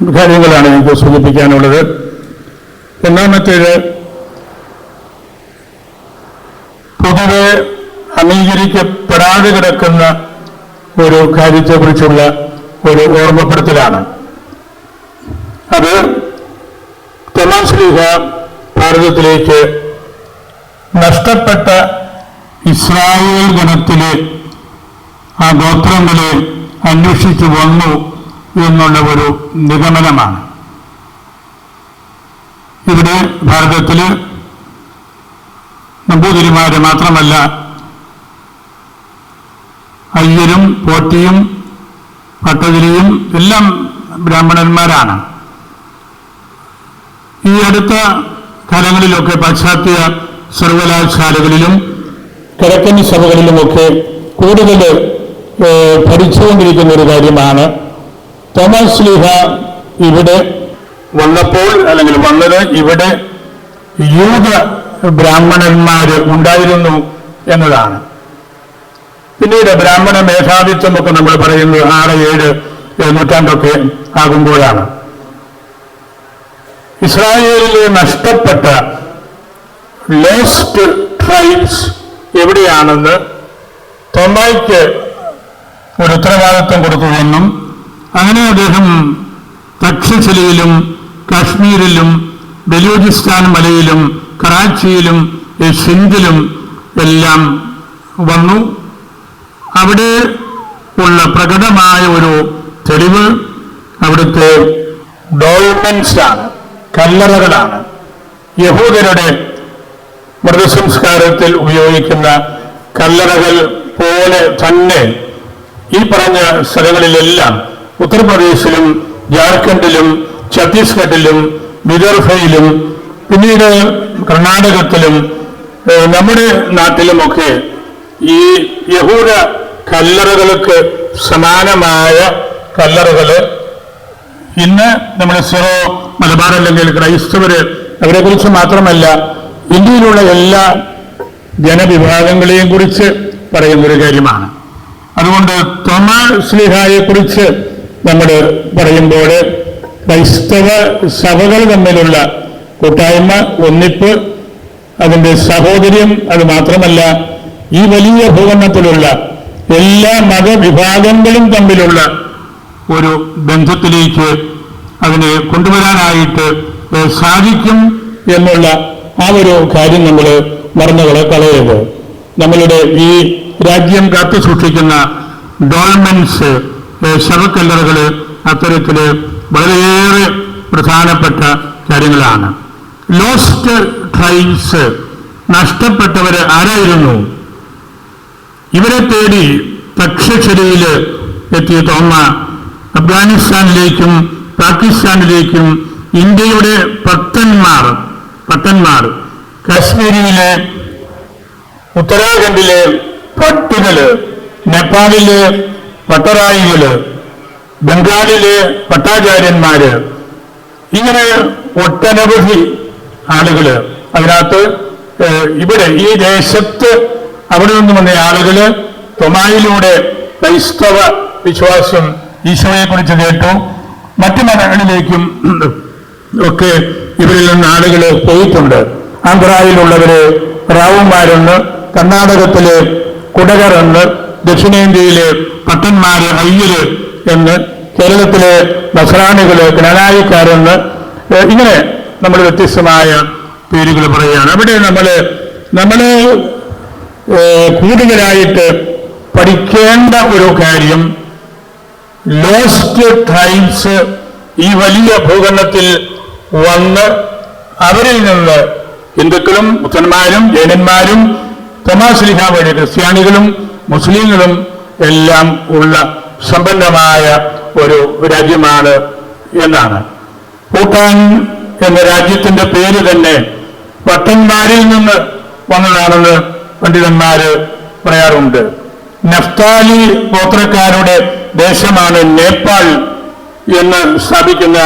കാര്യങ്ങളാണ് എനിക്ക് സൂചിപ്പിക്കാനുള്ളത്. ഒന്നാമത്തേത് പൊതുവെ അംഗീകരിക്കപ്പെടാതെ കിടക്കുന്ന ഒരു കാര്യത്തെക്കുറിച്ചുള്ള ഒരു ഓർമ്മപ്പെടുത്തലാണ്. അത് തോമാസ് ശ്രീഹ ഭാരതത്തിലേക്ക് നഷ്ടപ്പെട്ട ഇസ്രായേൽ ഗണത്തിലെ ആ ഗോത്രങ്ങളെ അന്വേഷിച്ചു വന്നു. എന്നുള്ള ഒരു നിഗമനമാണ്. ഇവിടെ ഭാരതത്തിൽ നമ്പൂതിരിമാരെ മാത്രമല്ല അയ്യരും പോറ്റിയും പട്ടതിരിയും എല്ലാം ബ്രാഹ്മണന്മാരാണ്. ഈ അടുത്ത കാലങ്ങളിലൊക്കെ പാശ്ചാത്യ സർവകലാശാലകളിലും കിഴക്കൻ സഭകളിലുമൊക്കെ കൂടുതൽ പഠിച്ചുകൊണ്ടിരിക്കുന്ന ഒരു കാര്യമാണ് തോമസ് ലീഹ ഇവിടെ വന്നപ്പോൾ അല്ലെങ്കിൽ വന്നത് ഇവിടെ യൂത ബ്രാഹ്മണന്മാര് ഉണ്ടായിരുന്നു എന്നതാണ്. പിന്നീട് ബ്രാഹ്മണ മേധാവിത്വമൊക്കെ നമ്മൾ പറയുന്നത് ആറ് ഏഴ് നൂറ്റാണ്ടൊക്കെ ആകുമ്പോഴാണ്. ഇസ്രായേലിലെ നഷ്ടപ്പെട്ട ലോസ്റ്റ് ട്രൈബ്സ് എവിടെയാണെന്ന് തൊമ്മായിക്ക് ഒരു ഉത്തരവാദിത്വം കൊടുത്തുവെന്നും അങ്ങനെ അദ്ദേഹം തക്ഷശിലയിലും കാശ്മീരിലും ബലൂചിസ്ഥാൻ മലയിലും കറാച്ചിയിലും സിന്ധിലും എല്ലാം വന്നു. അവിടെ ഉള്ള പ്രകടമായ ഒരു തെളിവ് അവിടുത്തെ ഡോൾമെൻസ് ആണ് കല്ലറകളാണ്. യഹൂദരുടെ മൃതസംസ്കാരത്തിൽ ഉപയോഗിക്കുന്ന കല്ലറകൾ പോലെ തന്നെ ഈ പറഞ്ഞ സ്ഥലങ്ങളിലെല്ലാം ഉത്തർപ്രദേശിലും ജാർഖണ്ഡിലും ഛത്തീസ്ഗഡിലും വിദർഭയിലും പിന്നീട് കർണാടകത്തിലും നമ്മുടെ നാട്ടിലുമൊക്കെ ഈ യഹൂദ കല്ലറകൾക്ക് സമാനമായ കല്ലറകൾ ഇന്ന് നമ്മുടെ സിറോ മലബാർ അല്ലെങ്കിൽ ക്രൈസ്തവര് അവരെക്കുറിച്ച് മാത്രമല്ല ഇന്ത്യയിലുള്ള എല്ലാ ജനവിഭാഗങ്ങളെയും കുറിച്ച് പറയുന്നൊരു കാര്യമാണ്. അതുകൊണ്ട് തൊമാ സ്ലിഹായെ കുറിച്ച് നമ്മൾ പറയുമ്പോൾ ക്രൈസ്തവ സഭകൾ തമ്മിലുള്ള കൂട്ടായ്മ ഒന്നിപ്പ് അതിന്റെ സഹോദര്യം അത് മാത്രമല്ല ഈ വലിയ ഭൂഖണ്ഡത്തിലുള്ള എല്ലാ മതവിഭാഗങ്ങളും തമ്മിലുള്ള ഒരു ബന്ധത്തിലേക്ക് അതിനെ കൊണ്ടുവരാനായിട്ട് സാധിക്കും എന്നുള്ള ആ ഒരു കാര്യം നമ്മൾ മറന്നുകളെ കളയരുത്. നമ്മളുടെ ഈ രാജ്യം കാത്തു സൂക്ഷിക്കുന്ന ഡോൾമെൻസ് ശവക്കല്ലറുകൾ അത്തരത്തിൽ വളരെയേറെ പ്രധാനപ്പെട്ട കാര്യങ്ങളാണ്. ലോസ്റ്റ് ട്രൈബ്സ് നഷ്ടപ്പെട്ടവർ ആരായിരുന്നു? ഇവരെ തേടി തക്ഷശിലയിൽ എത്തിയ തോമ അഫ്ഗാനിസ്ഥാനിലേക്കും പാകിസ്ഥാനിലേക്കും ഇന്ത്യയുടെ പത്തന്മാർ പത്തന്മാർ കാശ്മീരിലെ ഉത്തരാഖണ്ഡിലെ പട്ടുകൾ നേപ്പാളിലെ പട്ടറായികൾ ബംഗാളിലെ പട്ടാചാര്യന്മാര് ഇങ്ങനെ ഒട്ടനവധി ആളുകൾ അതിനകത്ത് ഇവിടെ ഈ ദേശത്ത് അവിടെ നിന്ന് വന്ന ആളുകൾ തൊമായിലൂടെ ക്രൈസ്തവ വിശ്വാസം ഈശോയെ കുറിച്ച് കേട്ടു. മറ്റു മതങ്ങളിലേക്കും ഒക്കെ ഇവരിൽ നിന്ന് ആളുകൾ പോയിട്ടുണ്ട്. ആന്ധ്രയിലുള്ളവര് റാവുമാരെന്ന് കർണാടകത്തിലെ കുടകർ എന്ന് ദക്ഷിണേന്ത്യയിലെ പട്ടന്മാര് അയ്യര് എന്ന് കേരളത്തിലെ ബസ്രാണികൾ ഗ്രാനായിക്കാരെന്ന് ഏഹ് ഇങ്ങനെ നമ്മൾ വ്യത്യസ്തമായ പേരുകൾ പറയുകയാണ്. അവിടെ നമ്മൾ നമ്മൾ കൂടുതലായിട്ട് പഠിക്കേണ്ട ഒരു കാര്യം ലോസ്റ്റ് ടൈംസ് ഈ വലിയ ഭൂഖണ്ഡത്തിൽ വന്ന് അവരിൽ നിന്ന് ഹിന്ദുക്കളും മുസൽമാരും ജൈനന്മാരും തമാശ്ലിഹ വഴി ക്രിസ്ത്യാനികളും മുസ്ലിങ്ങളും എല്ലാം ഉള്ള സമ്പന്നമായ ഒരു രാജ്യമാണ് എന്നാണ്. ഭൂട്ടാൻ എന്ന രാജ്യത്തിന്റെ പേര് തന്നെ വട്ടന്മാരിൽ നിന്ന് വന്നതാണെന്ന് പണ്ഡിതന്മാര് പറയാറുണ്ട്. നഫ്താലി ഗോത്രക്കാരുടെ ദേശമാണ് നേപ്പാൾ എന്ന് സ്ഥാപിക്കുന്ന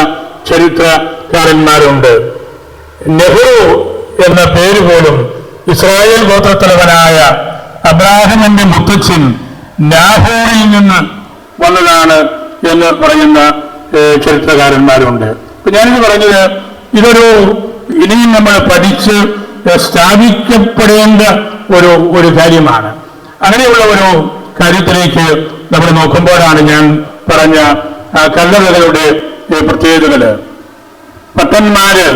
ചരിത്രകാരന്മാരുണ്ട്. നെഹ്റു എന്ന പേര് പോലും ഇസ്രായേൽ ഗോത്രത്തലവനായ അബ്രാഹിമിന്റെ മുത്തച്ഛൻ നാഹോറിൽ നിന്ന് വന്നതാണ് എന്ന് പറയുന്ന ചരിത്രകാരന്മാരുണ്ട്. ഇപ്പൊ ഞാനിത് പറഞ്ഞത് ഇതൊരു ഇനിയും നമ്മൾ പഠിച്ച് സ്ഥാപിക്കപ്പെടേണ്ട ഒരു ഒരു കാര്യമാണ്. അങ്ങനെയുള്ള ഒരു കാര്യത്തിലേക്ക് നമ്മൾ നോക്കുമ്പോഴാണ് ഞാൻ പറഞ്ഞ കല്ലറകളുടെ പ്രത്യേകതകൾ. പട്ടന്മാര്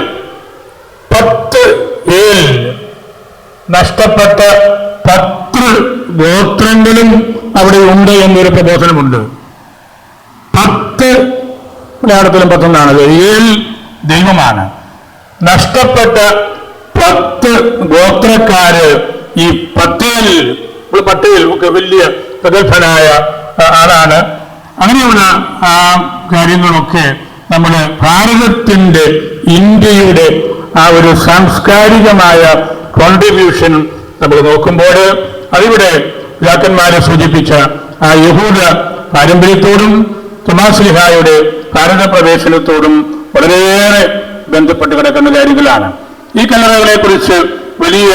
പത്ത് ഏൽ നഷ്ടപ്പെട്ട പത്ത് ഗോത്രങ്ങളും അവിടെ ഉണ്ട് എന്നൊരു പ്രബോധനമുണ്ട്. പത്ത് മലയാളത്തിലും പത്തൊന്നാണ് ഏൽ ദൈവമാണ്. നഷ്ടപ്പെട്ട പത്ത് ഗോത്രക്കാര് ഈ പത്തേൽ പട്ടിയിൽ പട്ടേൽ ഒക്കെ വലിയ പ്രഗത്ഭനായ ആളാണ്. അങ്ങനെയുള്ള ആ കാര്യങ്ങളൊക്കെ നമ്മുടെ ഭാരതത്തിന്റെ ഇന്ത്യയുടെ ആ ഒരു സാംസ്കാരികമായ കോൺട്രിബ്യൂഷൻ നമ്മൾ നോക്കുമ്പോൾ അതിവിടെ പിതാക്കന്മാരെ സൂചിപ്പിച്ച ആ യഹൂദ പാരമ്പര്യത്തോടും തുമാസ്ലിഹായുടെ ഭാരത പ്രവേശനത്തോടും വളരെയേറെ ബന്ധപ്പെട്ട് കിടക്കുന്ന കാര്യങ്ങളാണ്. ഈ കല്ലറകളെ കുറിച്ച് വലിയ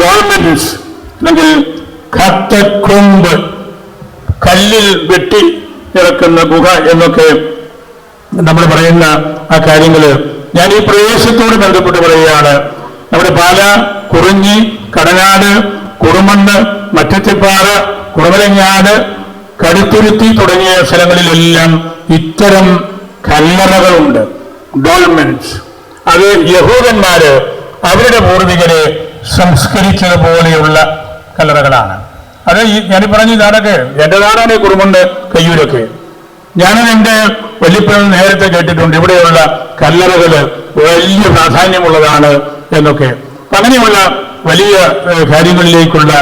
ഡോൾമെൻസ് അല്ലെങ്കിൽ കത്തക്കൊമ്പ് കല്ലിൽ വെട്ടി ഇറക്കുന്ന ഗുഹ എന്നൊക്കെ നമ്മൾ പറയുന്ന ആ കാര്യങ്ങൾ ഞാൻ ഈ പ്രദേശത്തോട് ബന്ധപ്പെട്ട് പറയുകയാണ്. നമ്മുടെ പാല കുറിഞ്ഞി കടനാട് കുറുമണ്ണ് മറ്റത്തിപ്പാറ കുറവലങ്ങാട് കടുത്തുരുത്തി തുടങ്ങിയ സ്ഥലങ്ങളിലെല്ലാം ഇത്തരം കല്ലറകളുണ്ട്. ഡോൾമെന്റ്സ് അത് യഹൂദന്മാര് അവരുടെ പൂർവികരെ സംസ്കരിച്ചതുപോലെയുള്ള കല്ലറകളാണ്. അത് ഈ ഞാൻ പറഞ്ഞു ഇതാണൊക്കെ എന്റെ നാടാണ് ഈ കുറുമുണ്ട് കയ്യൂരൊക്കെ. ഞാനും എന്റെ വല്യപ്പൻ നേരത്തെ കേട്ടിട്ടുണ്ട് ഇവിടെയുള്ള കല്ലറകൾ വലിയ പ്രാധാന്യമുള്ളതാണ് എന്നൊക്കെ. അങ്ങനെയുള്ള വലിയ കാര്യങ്ങളിലേക്കുള്ള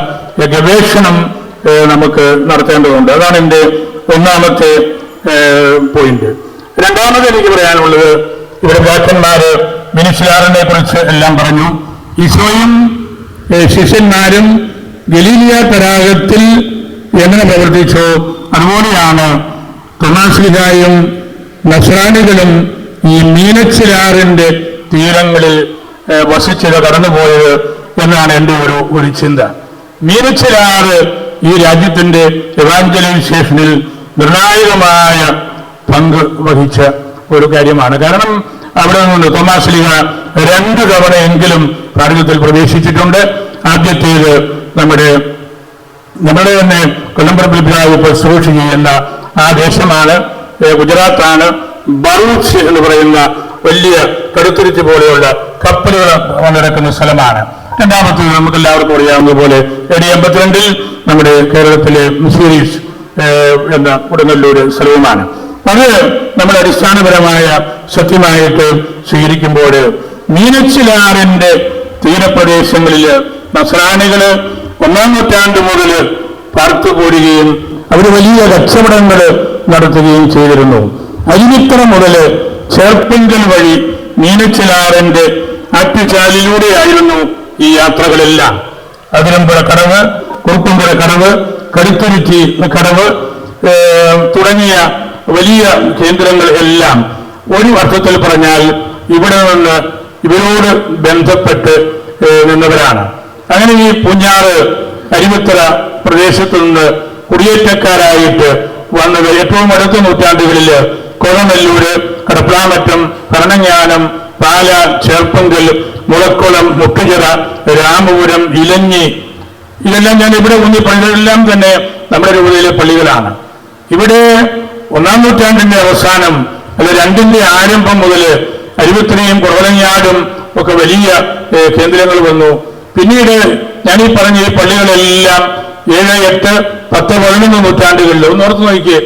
ഗവേഷണം നമുക്ക് നടത്തേണ്ടതുണ്ട്. അതാണ് എന്റെ ഒന്നാമത്തെ പോയിന്റ്. രണ്ടാമത് എനിക്ക് പറയാനുള്ളത് ഇവിടെ വ്യാഖന്മാര് മിനിസ്ലാറിനെ കുറിച്ച് എല്ലാം പറഞ്ഞു. ഈശോയും ശിഷ്യന്മാരും ഗലീലിയ തടാകത്തിൽ എങ്ങനെ പ്രവർത്തിച്ചു? അതുപോലെയാണ് തൊമാശ്ലിഹായും നസ്രാണികളും ഈ മീനച്ചിലാറിന്റെ തീരങ്ങളിൽ വസിച്ചത് കടന്നുപോയത് എന്നാണ് എന്റെ ഒരു ഒരു ചിന്ത. മീനച്ചിലാറ് ഈ രാജ്യത്തിന്റെ എവാഞ്ചലൈസേഷനിൽ നിർണായകമായ പങ്ക് വഹിച്ച ഒരു കാര്യമാണ്. കാരണം അവിടെ നിന്നുണ്ട് തോമാശ്ലിഹ രണ്ട് തവണയെങ്കിലും ഭാരതത്തിൽ പ്രവേശിച്ചിട്ടുണ്ട്. ആദ്യത്തേത് നമ്മുടെ നമ്മുടെ തന്നെ കൊല്ലംപറമ്പിൽ പിതാവ് ശുശ്രൂഷ ചെയ്യുന്ന ആ ദേശമാണ്. ഗുജറാത്താണ്. ബറൂച്ച് എന്ന് പറയുന്ന വലിയ കടുത്തുരുത്തി പോലെയുള്ള കപ്പലുകൾ വന്നിറക്കുന്ന സ്ഥലമാണ്. രണ്ടാമത്തേത് നമുക്ക് എല്ലാവർക്കും അറിയാവുന്ന പോലെ എടി എൺപത്തിരണ്ടിൽ നമ്മുടെ കേരളത്തിലെ മുസ്ലിംസ് എന്ന കൊടുങ്ങല്ലൂർ സ്ഥലവുമാണ് അത് നമ്മൾ അടിസ്ഥാനപരമായ സത്യമായിട്ട് സ്വീകരിക്കുമ്പോൾ മീനച്ചിലാറിന്റെ തീരപ്രദേശങ്ങളിൽ നസ്രാണികൾ ഒന്നാം നൂറ്റാണ്ട് മുതൽ പാർത്തുപോരുകയും അവർ വലിയ കച്ചവടങ്ങൾ നടത്തുകയും ചെയ്തിരുന്നു. അരിമിത്ര മുതൽ ചേർപ്പിങ്കൽ വഴി മീനച്ചിലാറിന്റെ ആറ്റുചാലിലൂടെയായിരുന്നു ഈ യാത്രകളെല്ലാം. അതിരമ്പുഴ കടവ് കുറുപ്പുംപുഴ കടവ് കടുത്തുരുത്തി കടവ് തുടങ്ങിയ വലിയ കേന്ദ്രങ്ങൾ എല്ലാം. ഒരു അർത്ഥത്തിൽ പറഞ്ഞാൽ ഇവിടെ നിന്ന് ഇവരോട് ബന്ധപ്പെട്ട് നിന്നവരാണ്. അങ്ങനെ ഈ പൂഞ്ഞാറ് അരിമത്തറ പ്രദേശത്ത് നിന്ന് കുടിയേറ്റക്കാരായിട്ട് വന്നത് ഏറ്റവും അടുത്ത നൂറ്റാണ്ടുകളിൽ കൊഴമല്ലൂര് കടപ്ലാമറ്റം ഭരണജ്ഞാനം പാല ചേർപ്പങ്കൽ മുളക്കുളം മുട്ടുചിറ രാമപുരം ഇലഞ്ഞി. ഇതെല്ലാം ഞാൻ ഇവിടെ ഊന്നി പള്ളികളെല്ലാം തന്നെ നമ്മുടെ രൂപതയിലെ പള്ളികളാണ്. ഇവിടെ ഒന്നാം നൂറ്റാണ്ടിന്റെ അവസാനം അല്ല രണ്ടിന്റെ ആരംഭം മുതൽ അരുവത്തിനെയും കുറവലങ്ങാടും ഒക്കെ വലിയ കേന്ദ്രങ്ങൾ വന്നു. പിന്നീട് ഞാൻ ഈ പറഞ്ഞ ഈ പള്ളികളെല്ലാം ഏഴ് എട്ട് പത്ത് പതിനൊന്ന് നൂറ്റാണ്ടുകളിൽ ഒന്ന് ഓർത്ത് നോക്കിയേ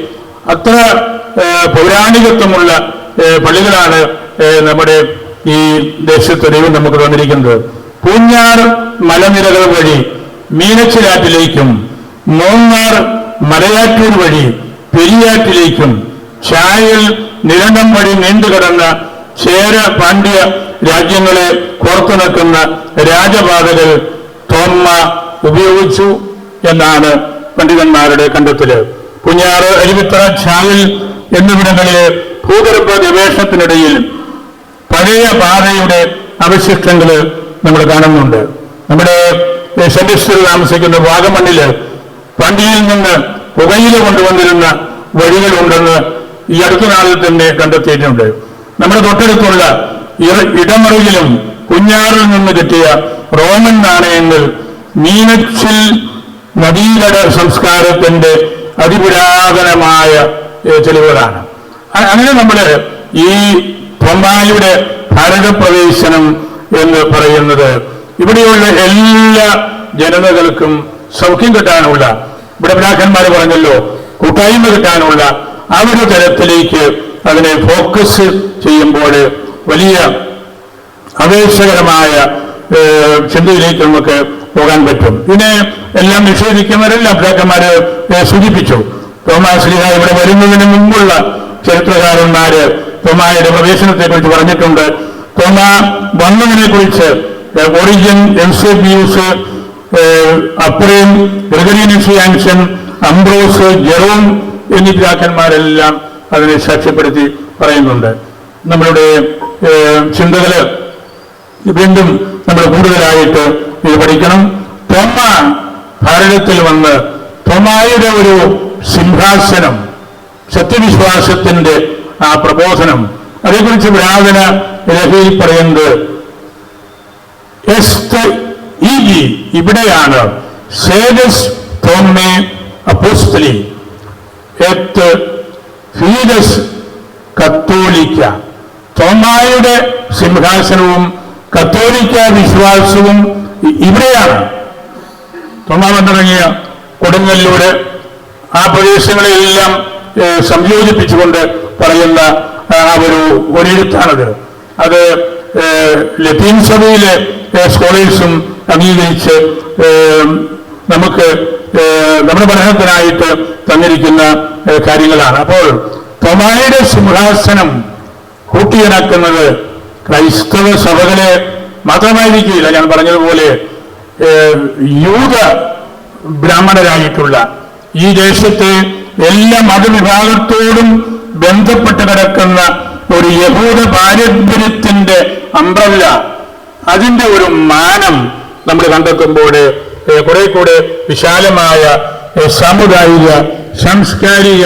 അത്ര പൗരാണികത്വമുള്ള പള്ളികളാണ് നമ്മുടെ ഈ ദേശത്ത് ദൈവം നമുക്ക് തന്നിരിക്കുന്നത്. പൂഞ്ഞാർ മലനിരകൾ വഴി മീനച്ചിലാറ്റിലേക്കും മൂന്നാർ മലയാറ്റൂർ വഴി പെരിയാറ്റിലേക്കും ചായൽ നിരന്തം വഴി നീണ്ടുകിടന്ന ചേര പാണ്ഡ്യ രാജ്യങ്ങളെ കോർത്തുനിൽക്കുന്ന രാജപാതകൾ തോമ്മ ഉപയോഗിച്ചു എന്നാണ് പണ്ഡിതന്മാരുടെ കണ്ടെത്തൽ. കുഞ്ഞാറ് അരുവിത്ര ചായൽ എന്നിവിടങ്ങളിലെ ഭൂഗർഭ ഗവേഷണത്തിനിടയിൽ പഴയ പാതയുടെ അവശിഷ്ടങ്ങൾ നമ്മൾ കാണുന്നുണ്ട്. നമ്മുടെ സെന്റിസ്റ്ററിൽ താമസിക്കുന്ന വാഗമണ്ണിൽ പണ്ടിയിൽ നിന്ന് പുകയില കൊണ്ടുവന്നിരുന്ന വഴികളുണ്ടെന്ന് ഈ അടുത്ത നാളിൽ തന്നെ കണ്ടെത്തിയിട്ടുണ്ട്. നമ്മുടെ തൊട്ടടുത്തുള്ള ഇടമറിയിലും കുഞ്ഞാറിൽ നിന്ന് കിട്ടിയ റോമൻ നാണയങ്ങൾ മീനച്ചിൽ നദീതട സംസ്കാരത്തിന്റെ അതിപുരാതനമായ തെളിവുകളാണ് അങ്ങനെ നമ്മൾ ഈ പൊമ്പായുടെ ഭാരതപ്രവേശനം എന്ന് പറയുന്നത് ഇവിടെയുള്ള എല്ലാ ജനതകൾക്കും സൗഖ്യം കിട്ടാനുള്ള ഇവിടെ പിതാക്കന്മാർ പറഞ്ഞല്ലോ കൂട്ടായ്മ കിട്ടാനുള്ള ഒരു തരത്തിലേക്ക് അതിനെ ഫോക്കസ് ചെയ്യുമ്പോൾ വലിയ അപേക്ഷകരമായ ചിന്തയിലേക്ക് നമുക്ക് പോകാൻ പറ്റും. ഇതിനെ എല്ലാം നിഷേധിക്കുന്നവരെല്ലാം പിതാക്കന്മാര് സൂചിപ്പിച്ചു. തോമാശ്രീഹ ഇവിടെ വരുന്നതിന് മുമ്പുള്ള ചരിത്രകാരന്മാര് തോമായുടെ പ്രവേശനത്തെ കുറിച്ച് പറഞ്ഞിട്ടുണ്ട്. തോമ വന്നതിനെ കുറിച്ച് ഒറിജിൻ എൻസോബിയൂസ് അപ്രേം ഗ്രിഗറിയൻസിയാൻസൺ അംബ്രോസ് ജെറോം എന്നീ പിതാക്കന്മാരെല്ലാം അതിനെ സാക്ഷ്യപ്പെടുത്തി പറയുന്നുണ്ട്. നമ്മളുടെ ചിന്തകൾ വീണ്ടും നമ്മൾ കൂടുതലായിട്ട് ഇത് പഠിക്കണം. തോമ ഭാരതത്തിൽ വന്ന് തോമായുടെ ഒരു സിംഹാസനം സത്യവിശ്വാസത്തിന്റെ ആ പ്രബോധനം. അതേക്കുറിച്ച് പുരാതന രഹയിൽ പറയുന്നത് ഇവിടെയാണ് സേജസ് തോമേ അപ്പോസ്തലി. തോമായുടെ സിംഹാസനവും കത്തോലിക്ക വിശ്വാസവും ഇവിടെയാണ്. തോമാ വന്നിറങ്ങിയ കൊടുങ്ങല്ലൂര് ആ പ്രദേശങ്ങളെല്ലാം സംയോജിപ്പിച്ചുകൊണ്ട് പറയുന്ന ആ ഒരു ഒരെഴുത്താണത് അത് ലത്തീൻ സഭയിലെ സ്കോളേഴ്സും അംഗീകരിച്ച് നമുക്ക് നമ്മുടെ പഠനത്തിനായിട്ട് തന്നിരിക്കുന്ന കാര്യങ്ങളാണ്. അപ്പോൾ തൊമായുടെ സിംഹാസനം കൂട്ടിയിണക്കുന്നത് ക്രൈസ്തവ സഭകളെ മാത്രമായിരിക്കില്ല ഞാൻ പറഞ്ഞതുപോലെ യൂത ബ്രാഹ്മണരായിട്ടുള്ള ഈ ദേശത്തെ എല്ലാ മതവിഭാഗത്തോടും ബന്ധപ്പെട്ട് കിടക്കുന്ന ഒരു യഹൂദ പാരമ്പര്യത്തിന്റെ അമ്പ്രല്ല. അതിന്റെ ഒരു മാനം നമ്മൾ കണ്ടെത്തുമ്പോൾ കുറെ കൂടെ വിശാലമായ സാമുദായിക സാംസ്കാരിക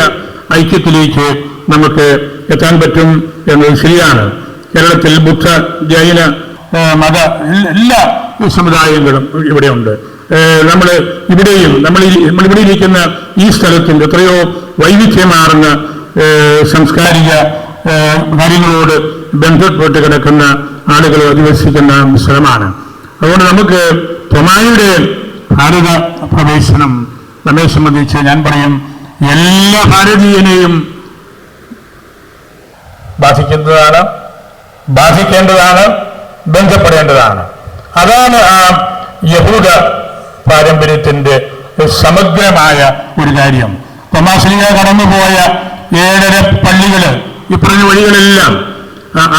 ഐക്യത്തിലേക്ക് നമുക്ക് എത്താൻ പറ്റും എന്നത് ശരിയാണ്. കേരളത്തിൽ ബുദ്ധ ജൈന മത എല്ലാ സമുദായങ്ങളും ഇവിടെയുണ്ട്. നമ്മൾ ഇവിടെയും നമ്മൾ ഇവിടെ ഇരിക്കുന്ന ഈ സ്ഥലത്തിന്റെ എത്രയോ വൈവിധ്യമാർന്ന സാംസ്കാരിക കാര്യങ്ങളോട് ബന്ധപ്പെട്ട് കിടക്കുന്ന ആളുകൾ അധിവസിക്കുന്ന സ്ഥലമാണ്. അതുകൊണ്ട് നമുക്ക് തൊമായുടെ ഭാരത പ്രവേശനം നമ്മെ സംബന്ധിച്ച് ഞാൻ പറയും എല്ലാ ഭാരതീയനെയും ബാധിക്കുന്നതാണ് ബാധിക്കേണ്ടതാണ് ബന്ധപ്പെടേണ്ടതാണ്. അതാണ് ആ യഹൂദ പാരമ്പര്യത്തിന്റെ സമഗ്രമായ ഒരു കാര്യം. തോമാശ്രീക കടന്നുപോയ ഏഴര പള്ളികൾ. ഈ പറഞ്ഞ വഴികളെല്ലാം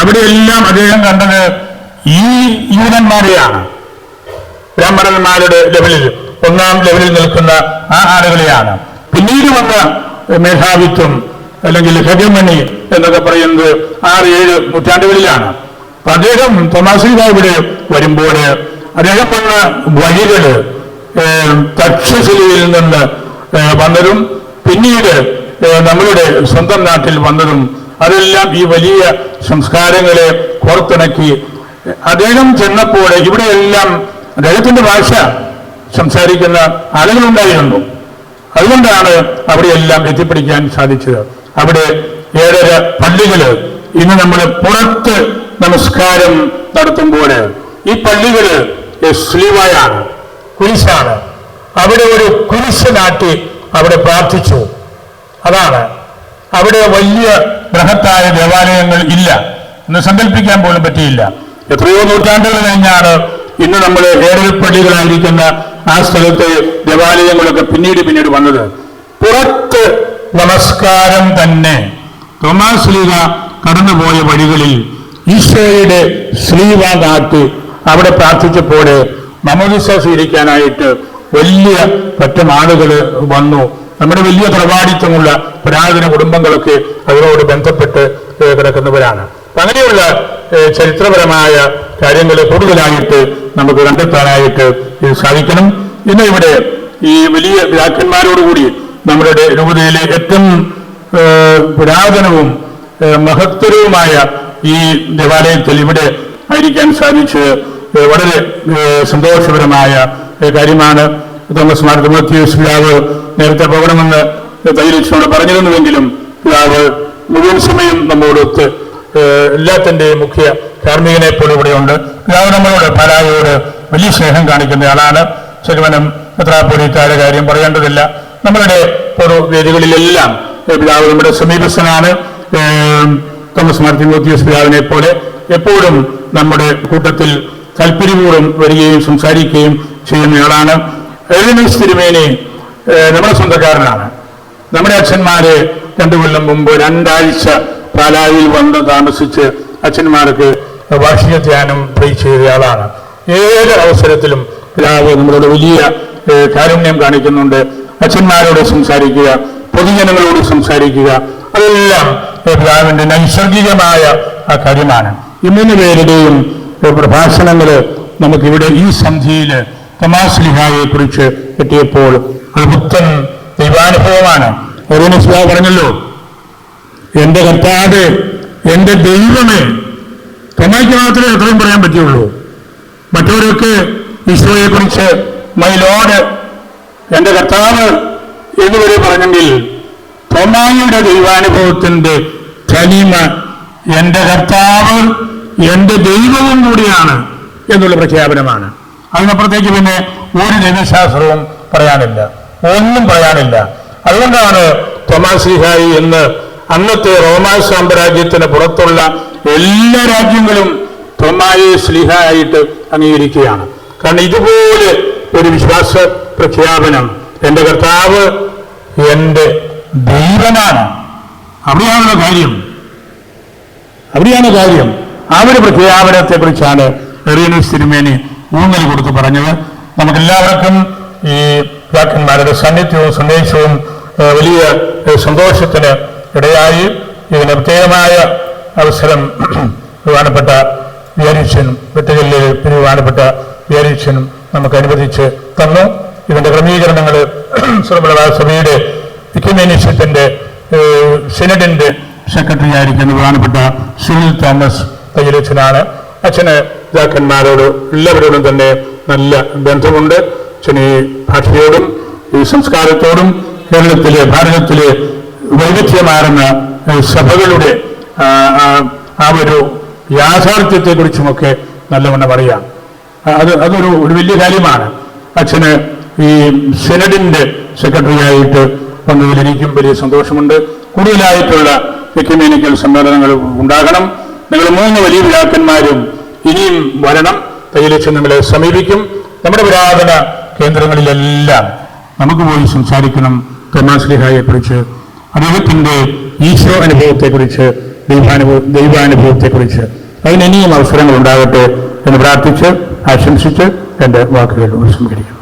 അവിടെയെല്ലാം അദ്ദേഹം കണ്ടത് ഈ യൂതന്മാരെയാണ്. ബ്രാഹ്മണന്മാരുടെ ലെവലിൽ ഒന്നാം ലെവലിൽ നിൽക്കുന്ന ആ ആളുകളെയാണ്. പിന്നീട് വന്ന മേധാവിത്വം അല്ലെങ്കിൽ ഹെഗമണി എന്നൊക്കെ പറയുന്നത് ആറ് ഏഴ് നൂറ്റാണ്ടുകളിലാണ്. അപ്പൊ അദ്ദേഹം തോമാശ്രീക ഇവിടെ വരുമ്പോൾ അദ്ദേഹം വന്ന വഴികൾ തക്ഷശിലയിൽ നിന്ന് വന്നതും പിന്നീട് നമ്മളുടെ സ്വന്തം നാട്ടിൽ വന്നതും അതെല്ലാം ഈ വലിയ സംസ്കാരങ്ങളെ കോർത്തിണക്കി. അദ്ദേഹം ചെന്നപ്പോൾ ഇവിടെയെല്ലാം അദ്ദേഹത്തിന്റെ ഭാഷ സംസാരിക്കുന്ന ആളുകളുണ്ടായിരുന്നു. അതുകൊണ്ടാണ് അവിടെയെല്ലാം എത്തിപ്പിടിക്കാൻ സാധിച്ചത്. അവിടെ ഏഴര പള്ളികൾ ഇന്ന് നമ്മൾ പുറത്ത് നമസ്കാരം നടത്തുമ്പോൾ ഈ പള്ളികൾ സ്ലീവായാണ് കുരിശാണ്. അവിടെ ഒരു കുരിശ് നാട്ടി അവിടെ പ്രാർത്ഥിച്ചു. അതാണ്. അവിടെ വലിയ ബൃഹത്തായ ദേവാലയങ്ങൾ ഇല്ല. എന്ന് സങ്കല്പിക്കാൻ പോലും പറ്റിയില്ല. എത്രയോ നൂറ്റാണ്ടുകൾ കഴിഞ്ഞാണ് ഇന്ന് നമ്മൾ ഏഴരപ്പള്ളികളായിരിക്കുന്ന ആ സ്ഥലത്തെ ദേവാലയങ്ങളൊക്കെ പിന്നീട് പിന്നീട് വന്നത്. പുറത്ത് നമസ്കാരം തന്നെ തോമാസ് കടന്നുപോയ വഴികളിൽ ഈശോയുടെ ശ്രീവ നാട്ടി അവിടെ പ്രാർത്ഥിച്ചപ്പോൾ മമോദിസ വലിയ പറ്റം ആളുകൾ വന്നു. നമ്മുടെ വലിയ പ്രവാടിത്വമുള്ള പുരാതന കുടുംബങ്ങളൊക്കെ അതിനോട് ബന്ധപ്പെട്ട് കിടക്കുന്നവരാണ്. അങ്ങനെയുള്ള ചരിത്രപരമായ കാര്യങ്ങൾ കൂടുതലായിട്ട് നമുക്ക് കണ്ടെത്താനായിട്ട് സാധിക്കണം. ഇന്ന് ഇവിടെ ഈ വലിയ വ്യാഖ്യന്മാരോടുകൂടി നമ്മുടെ രൂപതയിലെ ഏറ്റവും പുരാതനവും മഹത്തരവുമായ ഈ ദേവാലയത്തിൽ ഇവിടെ ആയിരിക്കാൻ സാധിച്ചത് വളരെ സന്തോഷപരമായ കാര്യമാണ്. തോമസ് മാർ തിമോത്തിയോസ് പിതാവ് നേരത്തെ പോകണമെന്ന് തൈലക്ഷനോട് പറഞ്ഞിരുന്നുവെങ്കിലും പിതാവ് മുഴുവൻ സമയം നമ്മോടൊത്ത് ഏഹ്, എല്ലാത്തിന്റെയും മുഖ്യ കാർമ്മികനെ പോലെ ഇവിടെയുണ്ട് പിതാവ് നമ്മളോട് പാലായോട് വലിയ സ്നേഹം കാണിക്കുന്ന ആളാണ്. ചെറുവനം മെത്രാപ്പൊലീത്താരുടെ കാര്യം പറയേണ്ടതില്ല. നമ്മളുടെ പൊതു വേദികളിലെല്ലാം പിതാവ് നമ്മുടെ സമീപസ്ഥനാണ്. തോമസ് മാർത്തി തിമോത്തിയോസ് പിതാവിനെ പോലെ എപ്പോഴും നമ്മുടെ കൂട്ടത്തിൽ താല്പര്യപൂർവം വരികയും സംസാരിക്കുകയും ചെയ്യുന്നയാളാണ് എലിനസ് തിരുമേനി നമ്മുടെ സ്വന്തക്കാരനാണ്. നമ്മുടെ അച്ഛന്മാര് രണ്ടു കൊല്ലം മുമ്പ് രണ്ടാഴ്ച പാലായിൽ വന്ന് താമസിച്ച് അച്ഛന്മാർക്ക് വാർഷിക ധ്യാനം പ്രീ ചെയ്തയാളാണ് ഏത് അവസരത്തിലും പിതാവ് നമ്മളോട് വലിയ കാരുണ്യം കാണിക്കുന്നുണ്ട്. അച്ഛന്മാരോട് സംസാരിക്കുക പൊതുജനങ്ങളോട് സംസാരിക്കുക അതെല്ലാം പിതാവിന്റെ നൈസർഗികമായ ആ കാര്യമാണ്. ഈ മൂന്ന് പേരുടെയും പ്രഭാഷണങ്ങൾ നമുക്കിവിടെ ഈ സന്ധിയിൽ തമാസ്ലിഹായെ കുറിച്ച് കിട്ടിയപ്പോൾ ഒരു പുത്തൻ ദൈവാനുഭവമാണ്. ഓരോനിസ്ലാ പറഞ്ഞല്ലോ എന്റെ കർത്താവ് എന്റെ ദൈവമേ. തമായ്ക്ക് മാത്രമേ അത്രയും പറയാൻ പറ്റുള്ളൂ മറ്റവരൊക്കെ ഈശോയെ കുറിച്ച് മൈ ലോഡ് എന്റെ കർത്താവ് എന്നുവരെ പറഞ്ഞെങ്കിൽ തോമായിയുടെ ദൈവാനുഭവത്തിന്റെ തനിമ എന്റെ കർത്താവ് എന്റെ ദൈവവും കൂടിയാണ് എന്നുള്ള പ്രഖ്യാപനമാണ്. അതിനപ്പുറത്തേക്ക് പിന്നെ ഒരു ദൈവശാസ്ത്രവും പറയാനില്ല. ഒന്നും പറയാനില്ല. അതുകൊണ്ടാണ് തൊമാസിഹായി എന്ന് അന്നത്തെ റോമാ സാമ്രാജ്യത്തിന് പുറത്തുള്ള എല്ലാ രാജ്യങ്ങളും തൊമായെ സ്ലിഹ ആയിട്ട് അംഗീകരിക്കുകയാണ്. കാരണം ഇതുപോലെ ഒരു വിശ്വാസ പ്രഖ്യാപനം എന്റെ കർത്താവ് എന്റെ ദൈവനാണ്. അവിടെയാണ് കാര്യം. അവിടെയാണ് കാര്യം. ആ ഒരു പ്രഖ്യാപനത്തെ കുറിച്ചാണ് എറിയനൂസ് തിരുമേനി ഊന്നൽ കൊടുത്ത് പറഞ്ഞത്. നമുക്കെല്ലാവർക്കും ഈ പിതാക്കന്മാരുടെ സാന്നിധ്യവും സന്ദേശവും വലിയ സന്തോഷത്തിന് ഇടയായി. ഇതിന് പ്രത്യേകമായ അവസരം ബഹുമാനപ്പെട്ട വിയരീക്ഷനും വെട്ടുകല്ലിൽ ബഹുമാനപ്പെട്ട വിയരീക്ഷനും നമുക്ക് അനുവദിച്ച് തന്നു. ഇതിന്റെ ക്രമീകരണങ്ങൾ സഭയുടെ ഇക്കമേനിഷ്യത്തിന്റെ സിനഡിന്റെ സെക്രട്ടറി ആയിരിക്കുന്ന പ്രധാനപ്പെട്ട സുനിൽ തോമസ് തയ്യലച്ചനാണ് അച്ഛന് പിതാക്കന്മാരോട് എല്ലാവരോടും തന്നെ നല്ല ബന്ധമുണ്ട്. ഈ ഭാഷയോടും ഈ സംസ്കാരത്തോടും കേരളത്തിലെ ഭാരതത്തിലെ വൈവിധ്യമാർന്ന സഭകളുടെ ആ, ഒരു യാഥാർത്ഥ്യത്തെക്കുറിച്ചുമൊക്കെ നല്ലവണ്ണം അറിയാം. അത് അതൊരു ഒരു വലിയ കാര്യമാണ്. അച്ഛന് ഈ സെനഡിന്റെ സെക്രട്ടറി ആയിട്ട് വന്നതിൽ എനിക്കും വലിയ സന്തോഷമുണ്ട്. കൂടുതലായിട്ടുള്ള എക്യുമേനിക്കൽ സമ്മേളനങ്ങൾ ഉണ്ടാകണം. നിങ്ങൾ മൂന്ന് വലിയ പിതാക്കന്മാരും ഇനിയും വരണം. തയ്യലിച്ച് നിങ്ങളെ സമീപിക്കും. നമ്മുടെ പുരാതന കേന്ദ്രങ്ങളിലെല്ലാം നമുക്ക് പോയി സംസാരിക്കണം. തെമാസ്ലിഹായെ കുറിച്ച് അദ്ദേഹത്തിന്റെ ഈശോ അനുഭവത്തെക്കുറിച്ച് ദൈവാനുഭവ ദൈവാനുഭവത്തെക്കുറിച്ച്. അതിന് ഇനിയും അവസരങ്ങൾ ഉണ്ടാകട്ടെ എന്ന് പ്രാർത്ഥിച്ച് ആശംസിച്ച് എന്റെ വാക്കുകൾ ഉപസംഹരിക്കും